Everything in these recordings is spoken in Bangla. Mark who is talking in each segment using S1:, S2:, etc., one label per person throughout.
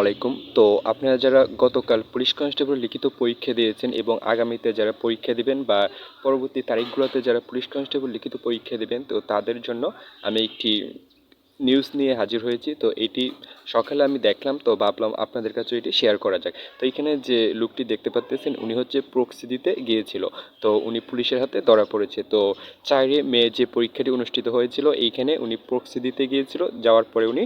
S1: আলাইকুম। তো আপনারা যারা গতকাল পুলিশ কনস্টেবল লিখিত পরীক্ষা দিয়েছেন এবং আগামীতে যারা পরীক্ষা দেবেন বা পরবর্তী তারিখগুলোতে যারা পুলিশ কনস্টেবল লিখিত পরীক্ষা দেবেন, তো তাদের জন্য আমি একটি নিউজ নিয়ে হাজির হয়েছি। তো এটি সকালে আমি দেখলাম, তো ভাবলাম আপনাদের কাছে এটি শেয়ার করা যাক। তো এখানে যে লোকটি দেখতে পাচ্তেছেন উনি হচ্ছে প্রক্সি দিতে গিয়েছিল। তো উনি পুলিশের হাতে ধরা পড়েছে। তো চারে মে যে পরীক্ষাটি অনুষ্ঠিত হয়েছিল, এইখানে উনি প্রক্সি দিতে গিয়েছিল। যাওয়ার পরে উনি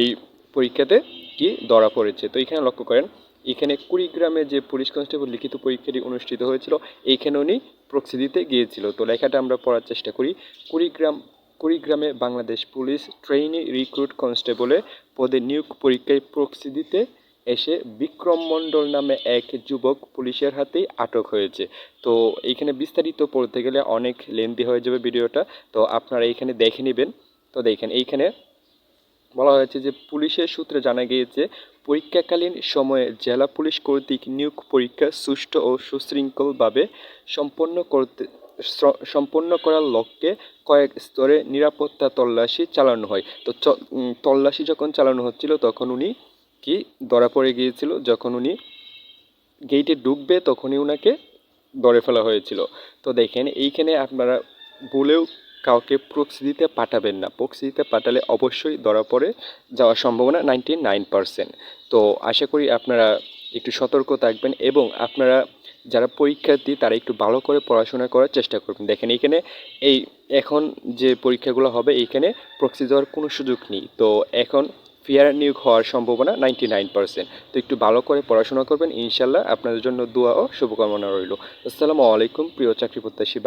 S1: এই পরীক্ষাতে কি ধরা পড়েছে। তো এখানে লক্ষ্য করেন, এখানে কুড়িগ্রামে যে পুলিশ কনস্টেবল লিখিত পরীক্ষাটি অনুষ্ঠিত হয়েছিল এইখানে উনি প্রক্সি দিতে গিয়েছিল। তো লেখাটা আমরা পড়ার চেষ্টা করি। কুড়িগ্রাম কুড়িগ্রামে বাংলাদেশ পুলিশ ট্রেইনি রিক্রুট কনস্টেবলে পদে নিয়োগ পরীক্ষায় প্রক্সি দিতে এসে বিক্রম মণ্ডল নামে এক যুবক পুলিশের হাতেই আটক হয়েছে। তো এইখানে বিস্তারিত পড়তে গেলে অনেক লেন্দি হয়ে যাবে ভিডিওটা। তো আপনারা এইখানে দেখে নেবেন। তো দেখেন, এইখানে বলা হয়েছে যে পুলিশের সূত্রে জানা গিয়েছে, পরীক্ষাকালীন সময়ে জেলা পুলিশ কর্তৃক নিয়োগ পরীক্ষা সুষ্ঠু ও সুশৃঙ্খলভাবে সম্পন্ন করতে সম্পন্ন করার লক্ষ্যে কয়েক স্তরে নিরাপত্তা তল্লাশি চালানো হয়। তো তল্লাশি যখন চালানো হচ্ছিল, তখন উনি কি ধরা পড়ে গিয়েছিল? যখন উনি গেইটে ডুববে তখনই ওনাকে ধরে ফেলা হয়েছিল। তো দেখেন, এইখানে আপনারা বলেও কাউকে প্রক্সি দিতে পাঠাবেন না। প্রক্সি দিতে পাঠালে অবশ্যই ধরা পড়ে যাওয়ার সম্ভাবনা নাইনটি নাইন পারসেন্ট তো আশা করি আপনারা একটু সতর্ক থাকবেন এবং আপনারা যারা পরীক্ষার্থী, তারা একটু ভালো করে পড়াশোনা করার চেষ্টা করবেন। দেখেন এখানে এই এখন যে পরীক্ষাগুলো হবে, এইখানে প্রক্সি দেওয়ার কোনো সুযোগ নেই। তো এখন ফিয়ার নিয়োগ হওয়ার সম্ভাবনা নাইনটি নাইন পার্সেন্ট তো একটু ভালো করে পড়াশোনা করবেন। ইনশাল্লাহ আপনাদের জন্য দোয়া ও শুভকামনা রইল। আসসালামু আলাইকুম, প্রিয় চাকরি প্রত্যাশী